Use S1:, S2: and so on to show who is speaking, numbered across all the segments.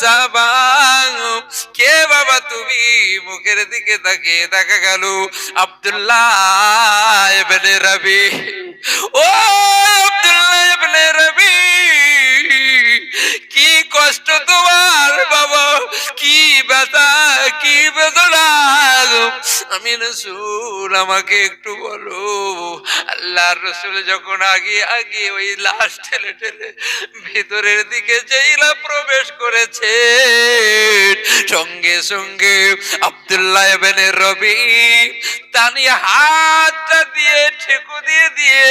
S1: সাহাবা কে বাবা তুমি? মুখের দিকে তাকিয়ে দেখা গেল আব্দুল্লাহ রবি। ও আব্দুল্লাহ! কষ্ট তোমার বাবা। কি ব্যথা, কি বেদনা আমি রসুল, আমাকে একটু বলো। আল্লাহর রসুল যখন আগে আগে ওই লাশ ঠেলে ঠেলে ভিতরের দিকে যেইলা প্রবেশ করেছে, সঙ্গে সঙ্গে আব্দুল্লাহ এবেনে রবি তানি হাতটা দিয়ে ঠেকু দিয়ে দিয়ে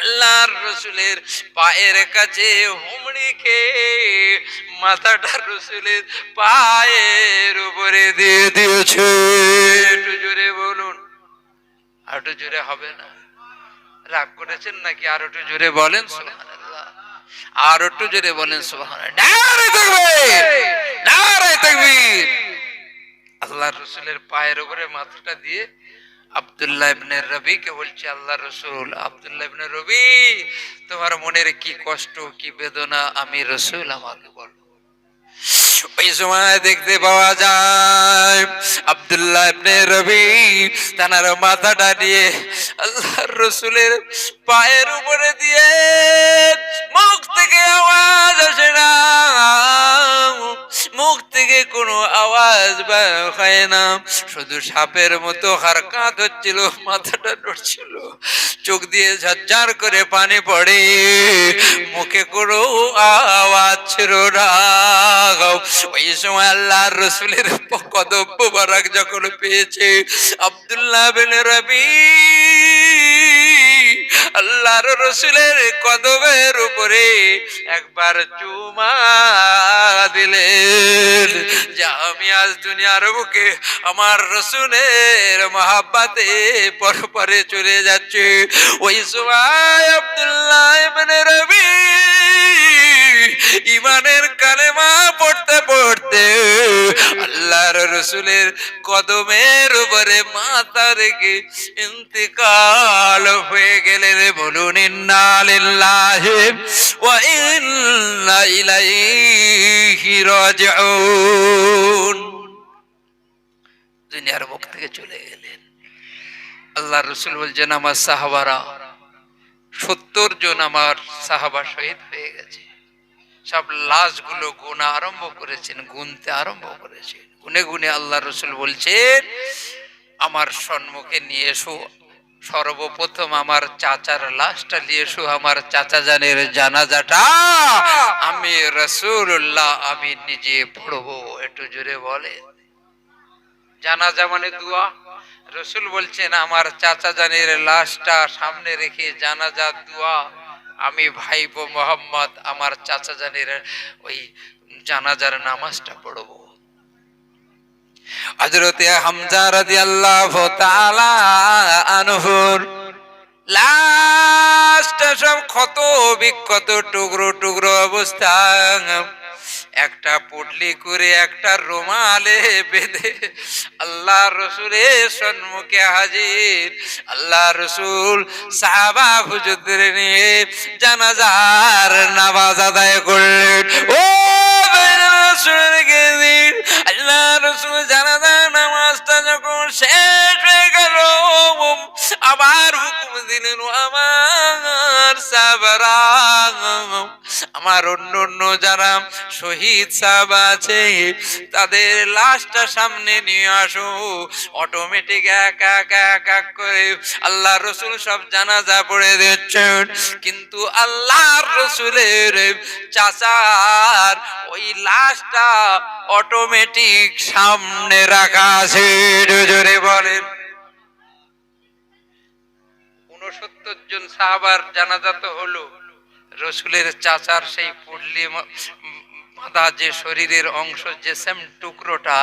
S1: আল্লাহর রসুলের পায়ের কাছে হুমড়ি খেয়ে মাথাটা রসুলের পায়ের উপরে দিয়ে দিয়েছে। একটু জোরে বলুন, আর একটু জোরে হবে না? রাগ করেছেন নাকি? আর একটু জোরে বলেন আর একটু জোরে বলেন আল্লাহর রসুলের পায়ের উপরে মাথাটা দিয়ে আব্দুল্লাহ ইবনে রবি কে বলছে, আল্লাহ রসুল, আব্দুল্লাহ ইবনে রবি, তোমার মনের কি কষ্ট, কি বেদনা, আমি রসুল আমাকে বলো। ওই সময় দেখতে পাওয়া যায়, আব্দুল্লাহ ইবনে রবি তানার মাথাটা নিয়ে আল্লাহর রসুলের পায়ের উপরে দিয়ে মুখ থেকে আওয়াজ আসে না। মুখ থেকে কোনো আওয়াজ বের হয় না। শুধু সাপের মতো হারকাত হচ্ছিল, মাথাটা নড়ছিল। চোখ দিয়ে ঝরঝর করে পানি পড়ে। মুখে কোনো আওয়াজ ছিল না। ওই সময় আল্লাহর রসুলের কদম মুবারক যখন পেয়েছে, আব্দুল্লাহ বিন রবি আল্লাহর রসুলের কদমের উপরে একবার চুমা দিলেন, যে আমি আজ দুনিয়ার বুকে আমার রসুলের মহাব্বাতে পর পরে চলে যাচ্ছে। ওই সময় আব্দুল্লাহ ইবনে রবি ইমানের কালেমা পড়তে পড়তে আল্লাহর রসুলের কদমের উপরে মাথা রেখে ইন্তিকাল হয়ে গেলেন বলুন, ইন্না লিল্লাহি ওয়া ইন্না ইলাইহি রাজিউন দুনিয়ার মুখ থেকে চলে গেলেন আল্লাহ রসুল বলছেন, আমার সাহাবারা সত্তর জন আমার সাহাবা শহীদ হয়ে গেছে। সব লাশগুলো গোনা আরম্ভ করেছেন, গুনতে আরম্ভ করেছেন। গুনে গুনে আল্লাহ রসুল বলছেন, আমার সম্মুখে নিয়ে এসো সর্বপ্রথম আমার চাচার লাশটা নিয়ে এসো, আমার চাচা জানের জানাজাটা। আমি রসুল্লাহ আমি নিজে পড়ব, একটু জোরে বলে জানাজা মানে দোয়া। রসুল বলছেন, আমার চাচা জানের লাশটা সামনে রেখে জানাজা, দোয়া। আমি ভাইবো মোহাম্মদ, আমার চাচা জানের ওই জানাজার নামাজটা পড়ব। হজরতে হামজা রাদিয়াল্লাহু তাআলা আনহুর লাস্ট সব ক্ষত বিক্ষত টুকরো টুকরো অবস্থা একটা পুটলি করে, একটা রুমালে বেঁধে আল্লাহ রসুলের সম্মুখে হাজির। আল্লাহ রসুল সাহাবা হুজুরদের নিয়ে জানাজার নামাজ আদায় করলেন। রসুলের গেদিন আল্লাহ রসুল জানাজা নামাজটা যখন শেষ হয়ে গেল আবার হুকুম দিলেন আমার আমার অন্য অন্য যারা শহীদ সাহাব আছে, তাদের লাশটা সামনে নিয়ে আসো। অটোমেটিক এক এক এক এক করে আল্লাহ রসুল সব জানাজা পড়ে দিচ্ছেন। কিন্তু আল্লাহর রসুলের চাচার ওই লাশটা অটোমেটিক সামনে রাখা আছে। জোরে বলেন। উনসত্তর জন সাহাবার জানাজা তো হলো। রসুলের চাচার সেই পুডলি মাদা যে শরীরের অংশ, যে সেম টুকরোটা,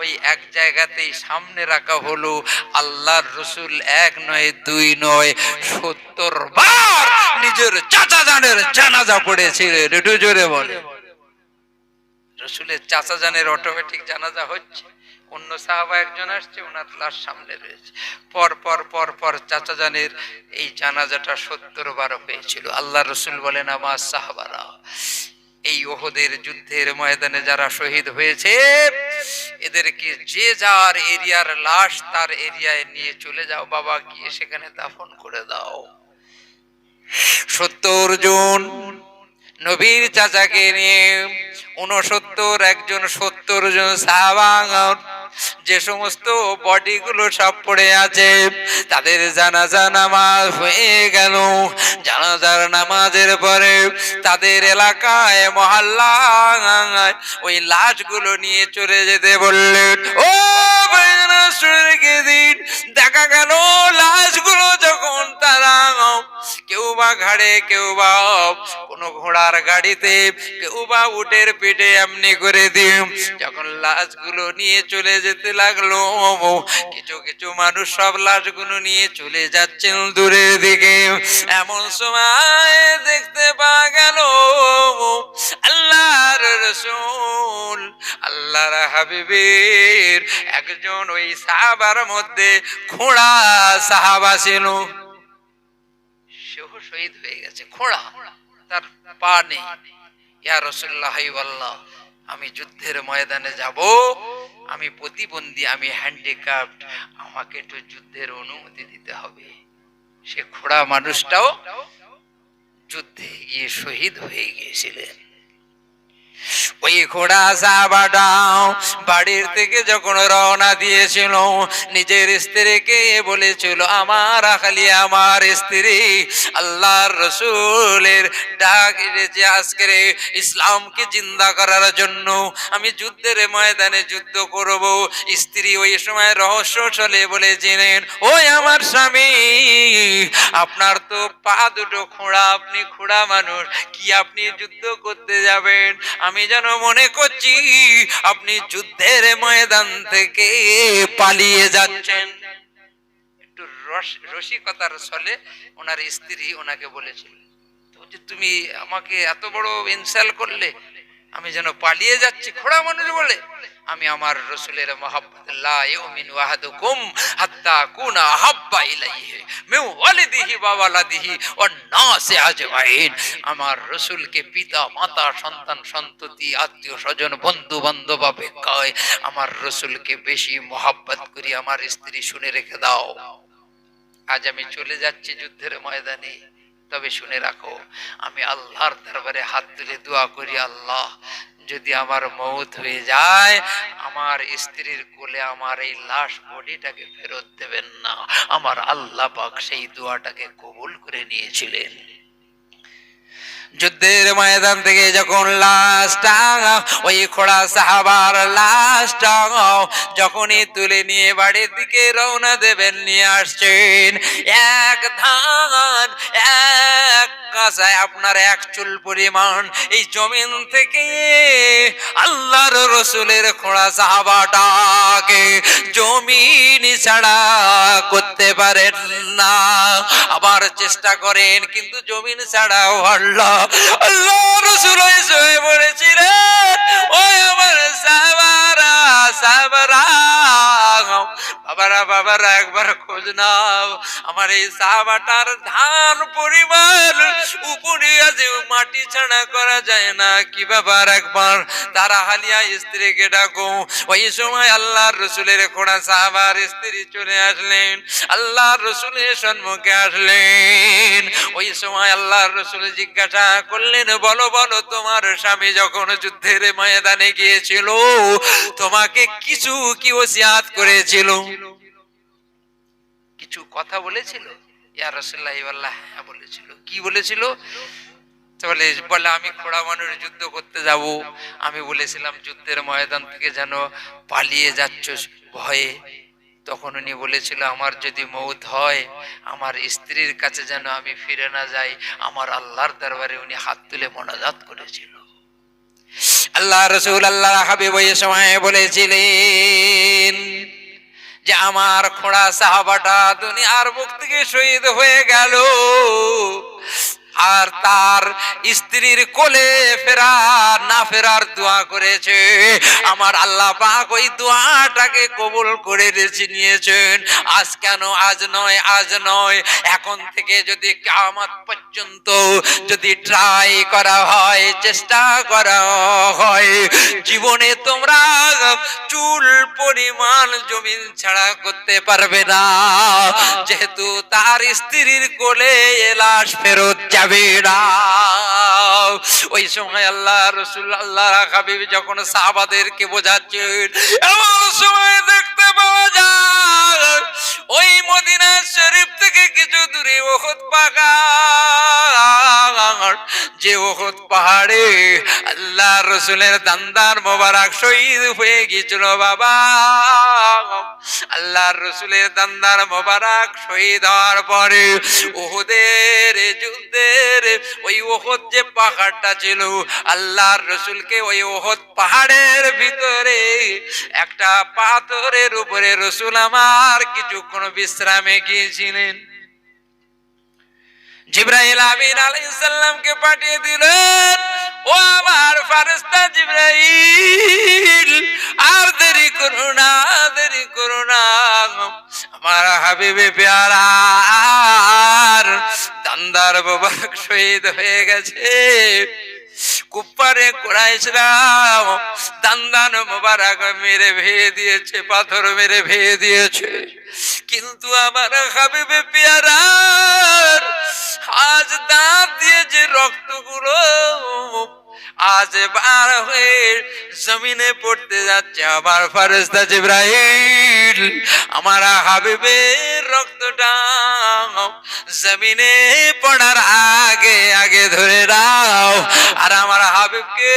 S1: ওই এক জায়গাতেই সামনে রাখা হলো। আল্লাহর রসুল এক নয়, দুই নয়, সত্তর বার নিজের চাচা জানের জানাজা পড়েছিলেন। একটু জোরে বলে রসুলের চাচা জানের অটোমেটিক জানাজা হচ্ছে। অন্য সাহাবা একজন আসছে ওনার লাশ সামনে রয়েছে। পর পর পর পর চাচা জানের এই জানাজাটা সত্তর বারো হয়েছিল। আল্লাহ রসুল বলেন, আমার সাহাবারা, এই ওহদের যুদ্ধের ময়দানে যারা শহীদ হয়েছে, এদেরকে যে যার এরিয়ার লাশ তার এরিয়ায় নিয়ে চলে যাও, বাবা, গিয়ে সেখানে দাফন করে দাও। সত্তর জন নবীর চাচাকে নিয়ে উনসত্তর একজন সত্তর জন সাহাবাঙ্গন যে সমস্ত বডিগুলো সব পড়ে আছে, তাদের জানাজা নামাজ হয়ে গেল। জানাজার নামাজের পরে তাদের এলাকায় মহল্লায় ওই লাশগুলো নিয়ে চলে যেতে বললেন, ও দিন দেখা গেল লাশগুলো যখন তারা কেউ বা ঘাড়ে, কেউ বা কোনো ঘোড়ার গাড়িতে, কেউ বা উটের পিঠে এমনি করে দিয়ে যখন লাশগুলো নিয়ে চলে যেতে লাগল। কিছু কিছু মানুষ সব লাশগুলো নিয়ে চলে যাচ্ছেন দূরের দিকে। এমন সময় দেখতে পাওয়া গেল আল্লাহর রসুল, আল্লাহর হাবিবের একজন ওই সাহাবার মধ্যে খোঁড়া সাহাবা ছিল। শহীদ হয়ে গেছে, খোঁড়া, তার পা নেই। ইয়া রসুল্লাহ আমি যুদ্ধের ময়দানে যাব। আমি প্রতিবন্ধী, আমি হ্যান্ডিক্যাপ্ট আমাকে একটু যুদ্ধের অনুমতি দিতে হবে। সে খোড়া মানুষটাও যুদ্ধে গিয়ে শহীদ হয়ে গিয়েছিলেন। ওই ঘোড়া সাবাটাও বাড়ির থেকে যখন রওনা দিয়েছিল, নিজের স্ত্রীকে বলেছিল, আমার খালি আমার স্ত্রী, আল্লাহর রসুলের ডাক এনেছে আজকে ইসলামকে জিন্দা করার জন্য। আমি যুদ্ধের ময়দানে যুদ্ধ করব। স্ত্রী ওই সময় রহস্য চলে বলেছিলেন, ওই আমার স্বামী, আপনার তো পা দুটো খোঁড়া, আপনি খোঁড়া মানুষ, কি আপনি যুদ্ধ করতে যাবেন? আমি যেন মনে করছি আপনি যুদ্ধের ময়দান থেকে পালিয়ে যাচ্ছেন। একটু রস- রসিকতার ছলে ওনার স্ত্রী ওনাকে বলেছিল তুমি আমাকে এত বড় ইনসাল করলে আমি যেন পালিয়ে যাচ্ছি খোড়া মানুষ বলে। আমি আমার রসুলের আমার রসুলকে পিতা, মাতা, সন্তান, সন্ততি, আত্মীয় স্বজন, বন্ধু বান্ধব, অপেক্ষায় আমার রসুলকে বেশি মহাব্বত করি, আমার স্ত্রী শুনে রেখে দাও। আজ আমি চলে যাচ্ছি যুদ্ধের ময়দানে। তবে শুনে রাখো, আমি আল্লাহর দরবারে হাত তুলে দোয়া করি, আল্লাহ, যদি আমার মৌত হয়ে যায়, আমার স্ত্রীর কোলে আমার এই লাশ বডিটাকে ফেরত দেবেন না। আমার আল্লাহ পাক সেই দোয়াটাকে কবুল করে নিয়েছিলেন। যুদ্ধের ময়দান থেকে যখন লাশটা ওই খোড়া সাহাবার লাশটা যখনই তুলে নিয়ে বাড়ির দিকে রওনা দেবেন, নিয়ে আসছেন। এক ধান, এক কাঁচায় আপনার এক চুল পরিমাণ। এই জমিন থেকে আল্লাহর রসুলের খোড়া সাহাবাটাকে জমিন ছাড়া করতে পারেন না। আবার চেষ্টা করেন, কিন্তু জমিন ছাড়াও আল্লাহ আল্লাহ রসুল এসে বলেছিলেন ওই আমার সাবারা সাবারা বাবারা আমার এই সাবাটার ধান পরিমাণ উপরে আছে মাটি ছাড়া করা যায় না। কি একবার? তারা হালিয়া ওই সময় আল্লাহর সাহাবার স্ত্রী আসলেন। আল্লাহর রসুলের আসলেন। ওই সময় আল্লাহর রসুল জিজ্ঞাসা করলেন, বলো বলো, তোমার স্বামী যখন যুদ্ধের ময়দানে গিয়েছিল, তোমাকে কিছু কি ওসিয়াত করেছিল? কিছু কথা বলেছিল? ইয়া রসুল্লাহ ইবাল্লাহ হ্যাঁ বলেছিল। কি বলেছিল? বলে বলে, আমি খোড়া মানুষ, যুদ্ধ করতে যাব। আমি বলেছিলাম, যুদ্ধের ময়দান থেকে যেন পালিয়ে যাচ্ছ ভয়ে। তখন উনি বলেছিল, আমার যদি মৌত হয়, আমার স্ত্রীর কাছে যেন আমি ফিরে না যাই, আমার আল্লাহর দরবারে উনি হাত তুলে মনাজাত করেছিল। আল্লাহ রসুল আল্লাহ হাবিব সময় বলেছিলেন যে আমার খোড়া সাহাবাটা দুনিয়ার মুখ থেকে শহীদ হয়ে গেল। আর তার স্ত্রীর কোলে ফেরা না ফেরার দোয়া করেছে। আমার আল্লাহ পাক ওই দোয়াটাকে কবুল করে রেখে নিয়েছেন। আজ কেন? আজ নয় আজ নয়। এখন থেকে যদি কামাত পর্যন্ত যদি ট্রাই করা হয়, চেষ্টা করা হয়, জীবনে তোমরা চুল পরিমাণ জমিন ছাড়া করতে পারবে না। যেহেতু তার স্ত্রীর কোলে এলাশ ফেরত যাবে ওই সময় আল্লাহ রসুল আল্লাহ হাবিব যখন সাহাবাদেরকে বোঝাচ্ছেন, এমন সময় দেখতে পাওয়া যায়, ওই মদিনা শরীফ থেকে কিছু দূরে ওহদ পাহাড়। যে ওহদ পাহাড়ে আল্লাহ রসুলের দান্দার মোবারক শহীদ হয়ে গিয়েছিল বাবা। আল্লাহ রসুলের দান্দার মোবারক শহীদ হওয়ার পরে ওহদের যুদ্ধের ওই ওহদ যে পাহাড়টা ছিল, আল্লাহর রসুলকে ওই ওহদ পাহাড়ের ভিতরে, একটা পাথরের উপরে রসুল আমার কিছুক্ষণ বিশ্রামে গিয়েছিলেন। জিব্রাইল আমিন আলাইসাল্লামকে পাঠিয়ে দিলেন, ও আমার ফারেস্তা জিব্রাইল, আর দেরি করো না, দেরি করো আমার হাবিবে পেয়ারা দান্দার বাবাক শহীদ হয়ে গেছে। কুপ্পারে কোরাইছিলাম দান্দান মোবারক মেরে ভেয়ে দিয়েছে, পাথর মেরে ভেয়ে দিয়েছে। কিন্তু আমার হাবিবে পেয়ারার আজ দাঁত দিয়ে যে রক্তগুলো। আজ বার হয়ে জমিনে পড়তে যাচ্ছে আমার ফারেস্তা জিব্রাহিল আমার হাবিবের রক্তটা জমিনে পড়ার আগে আগে ধরে দাও। আর আমার হাবিবকে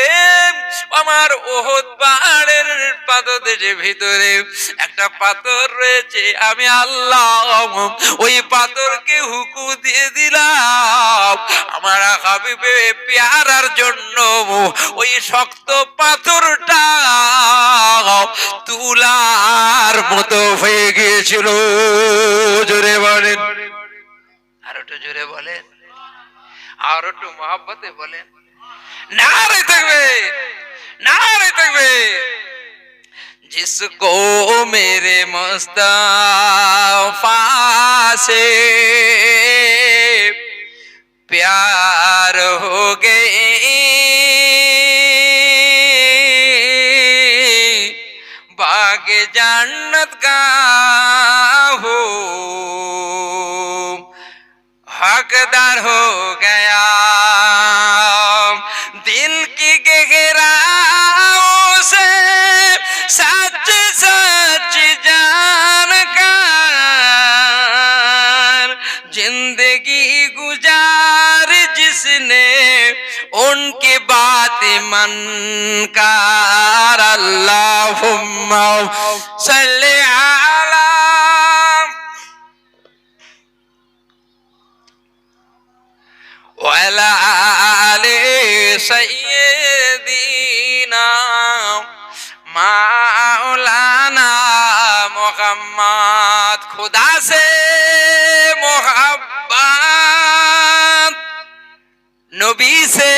S1: আমার ওহদ পাহাড়ের পাদদেশে ভিতরে একটা পাথর রয়েছে। আমি আল্লাহ, ওই পাথরকে হুকু দিয়ে দিলাম। আমার হাবিবে পেয়ারার জন্য ওই শক্ত পাথরটা তুলার হয়ে গিয়েছিল জোরে বলেন আর একটু জোরে বলেন আর একটু মহাব্বতে বলেন না রে থাকবে না রে থাকবে जिसको मेरे मुस्तफा से प्यार हो गए মান কার আল্লাহুম্মা সাল্লি আলা ওয়ালা আলি সাইয়্যিদিনা মাওলানা মুহাম্মদ খোদা সে মোহাব্বত, নবী সে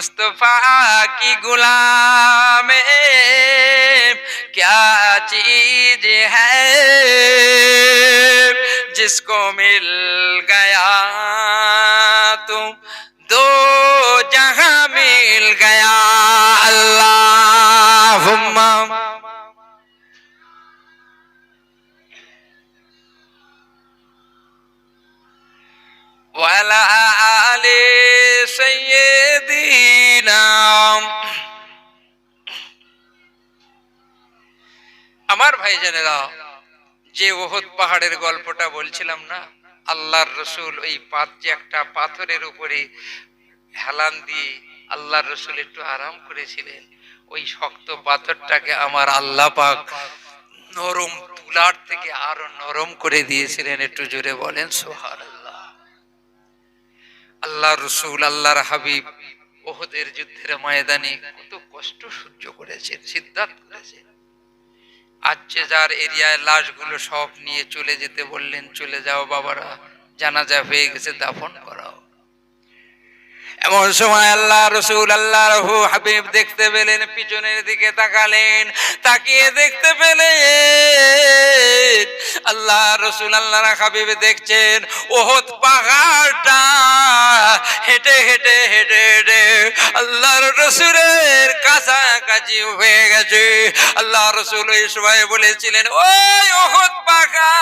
S1: मुस्तफा की गुलाम क्या चीज है जिसको मिल আমার ভাইজানেরা যে ওহদ পাহাড়ের গল্পটা বলছিলাম না, আল্লাহর রসুল ওই পাত যে একটা পাথরের উপরে হেলান দিয়ে আল্লাহর রসুল একটু আরাম করেছিলেন, ওই শক্ত পাথরটাকে আমার আল্লাহ পাক নরম তুলার থেকে আরও নরম করে দিয়েছিলেন, একটু জোরে বলেন সোহার আল্লাহ রসুল, আল্লাহর হাবিব ওহদের যুদ্ধের ময়দানে কত কষ্ট সহ্য করেছেন, সিদ্ধান্ত করেছেন। আজ যে যার এরিয়ায় লাশগুলো সব নিয়ে চলে যেতে বললেন, চলে যাও বাবারা। জানাজা হয়ে গেছে, দাফন করাও। এমন সময় আল্লাহ রসুল আল্লাহ রহু হাবিব দেখতে পেলেন, পিছনের দিকে তাকালেন, তাকিয়ে দেখতে পেলেন। আল্লাহ রসুল আল্লাহ হাবিব দেখছেন, ওহত পাহাড়টা হেঁটে হেঁটে হেঁটে হেঁটে আল্লাহর রসুলের কাছাকাছি হয়ে গেছে। আল্লাহ রসুল সময় বলেছিলেন, ওই ওহত পাহাড়,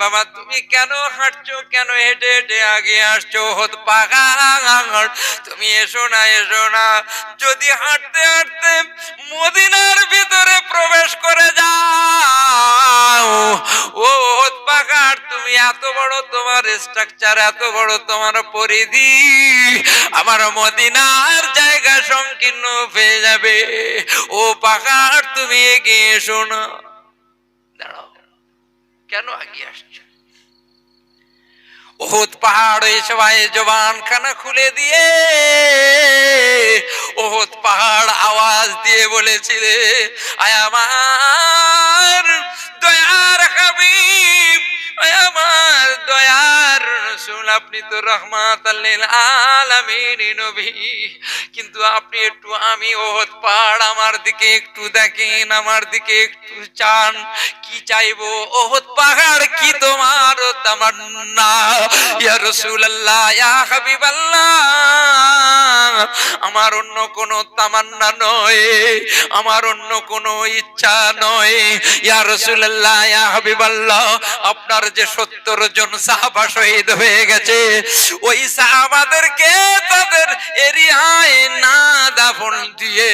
S1: বাবা তুমি কেন হাঁটছো, কেন হেঁটে হেঁটে আগে আসছো হত পাহাড় তুমি এসো না এসো না। যদি হাঁটতে হাঁটতে মদিনার ভিতরে প্রবেশ করে যাও, ও হত পাহাড় তুমি এত বড় তোমার স্ট্রাকচার এত বড় তোমার পরিধি, আমার মদিনার জায়গা সংকীর্ণ হয়ে যাবে। ও পাহাড় তুমি এগিয়ে এসো না। দাঁড়াও। কেন আগে আসছো? ওহুদ পাহাড় সবাই জবান খানা খুলে দিয়ে ওহুদ পাহাড় আওয়াজ দিয়ে বলেছিলে আয় আমার আপনি তো রহমাত নবী। কিন্তু আপনি একটু আমি ওহদ পাহাড় আমার দিকে একটু দেখেন, আমার দিকে একটু চান। কি চাইব? ওহদ পাহাড় কি তোমার? তামান্না। ইয়া রাসূলুল্লাহ, ইয়া হাবিবাল্লাহ। আমার অন্য কোনো তামান্না নয়, আমার অন্য কোনো ইচ্ছা নয়। ইয়া রাসূলুল্লাহ, ইয়া হাবিবাল্লাহ, আপনার যে 70 জন সাহাবা শহীদ হয়ে গেছে ওই সাহাবাদেরকে তাদের এরিয়ায় না দাফন দিয়ে,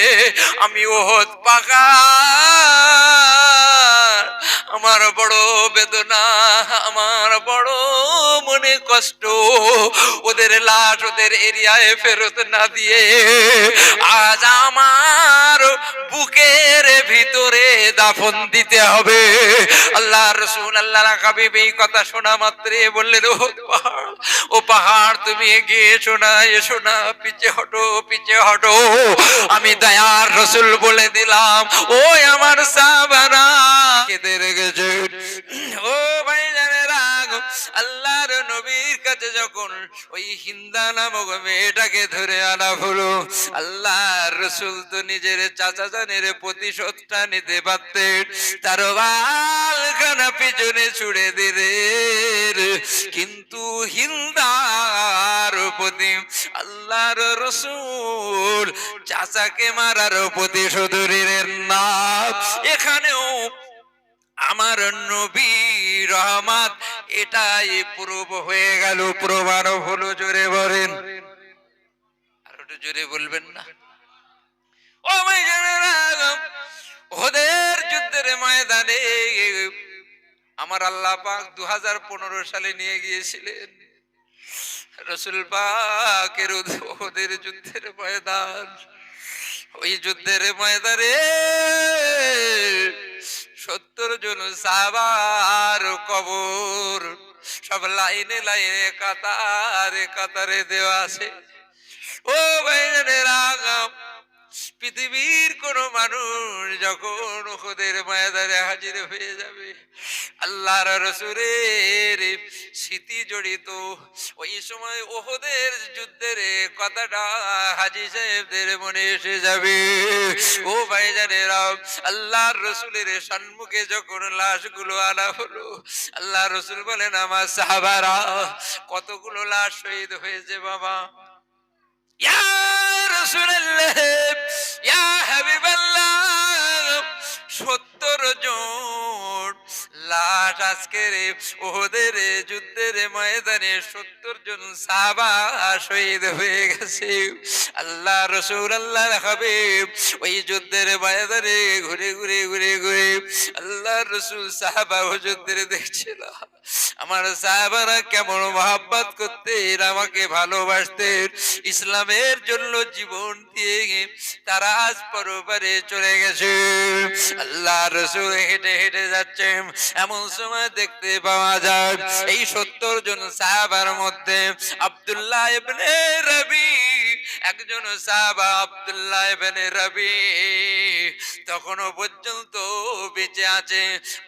S1: আমি ওহদ পাহাড় আমার বড় বেদনা, আমার বড় মনে কষ্ট। ওদের লাশ ওদের এরিয়ায় ফেরত না দিয়ে, আজ আমার বুকের ভিতরে দাফন দিতে হবে। আল্লাহ রসুন আল্লাহ হাবিব এই কথা শোনা মাত্রে বললেন ও ও পাহাড়, তুমি এগিয়ে এসো না এসো না, পিছে হটো পিছে হটো। আমি দয়ার রসুল বলে দিলাম ও আমার সাবারা কাছে যখন ওই হিন্দা নামক মেয়েটাকে ধরে আনা হলো আল্লাহ রসুল তো নিজের চাচা জানের প্রতিশোধটা নিতে পারতেন। তার বালখানা পিছনে ছুড়ে দিলে কিন্তু হিন্দার প্রতি, আল্লাহর রসুল চাচাকে মারার প্রতিশোধ নিলেন না। এখানেও আমার নবী রহমাত এটাই প্রুভ হয়ে গেল প্রমাণ হলো জোরে বলেন। আর একটু জোরে বলবেন না। ও জানেরা, ওদের যুদ্ধের ময়দানে আমার আল্লাহ পাক দু হাজার পনেরো সালে নিয়ে গিয়েছিলেন। রসুল পাকের ওদের যুদ্ধের ময়দান। ওই যুদ্ধের ময়দানে সত্তর জন সাবার কবর। সব লাইনে লাইনে কাতারে কাতারে দেওয়া আছে। ও বাইরে আগাম পৃথিবীর কোন মানুষ যখন ওদের ময়দানে হাজির হয়ে যাবে, আল্লাহর রসুরের স্মৃতি জড়িত, ওই সময় ওহদের যুদ্ধের কথাটা হাজি সাহেবদের মনে এসে যাবে। ও ভাই জানে ভাইজানেরা, আল্লাহর রসুলের সম্মুখে যখন লাশগুলো আনা হলো আল্লাহ রসুল বলেন, আমার সাহাবারা, কতগুলো লাশ শহীদ হয়েছে বাবা? ইয়া রাসূলুল্লাহ ইয়া হাবিবাল্লাহ, সত্তর জন লাশ আজকের ওদের যুদ্ধের ময়দানে সত্তর জন সাহাবা শহীদ হয়ে গেছে। আল্লাহ রসুল আল্লাহ হাবিব ওই যুদ্ধের ময়দানে ঘুরে ঘুরে ঘুরে ঘুরে আল্লাহ রসুল সাহাবা যুদ্ধের দেখছিল। আমার সাহাবারা কেমন মহাব্বত করতেন, আমাকে ভালোবাসতেন। ইসলামের জন্য জীবন দিয়ে তারা আজ পরবারে চলে গেছে। আল্লাহ রসুল হেঁটে হেঁটে যাচ্ছে এমন সময় দেখতে পাওয়া যায়, এই সত্তর জন সাহাবার মধ্যে আব্দুল্লাহ ইবনে রবি, একজন সাহাবা আব্দুল্লাহ ইবনে রবি তখনো পর্যন্ত বেঁচে আছে।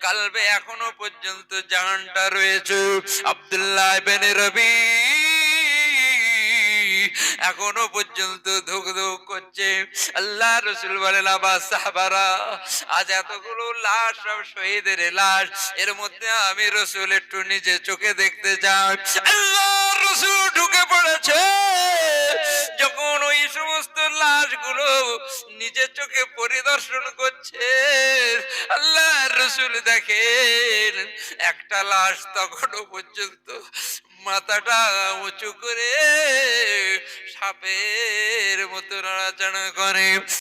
S1: কালবে এখনও পর্যন্ত জাহানটা রয়েছে। আব্দুল্লাহ ইবনে রবি। এখনও পর্যন্ত ধুক ধুক করছে। আল্লাহ রসুল বলেন আবার সাহাবারা, আজ এতগুলো লাশ, সব শহীদের লাশ, এর মধ্যে আমি রসুল একটু নিজে চোখে দেখতে চাই। আল্লাহ রসুল ঢুকে পড়েছে। যখন ওই সমস্ত লাশগুলো নিজের চোখে পরিদর্শন করছে আল্লাহ রসুল দেখেন, একটা লাশ তখনও পর্যন্ত মাথাটা উঁচু করে সাপের মতো নড়াচড়া করে।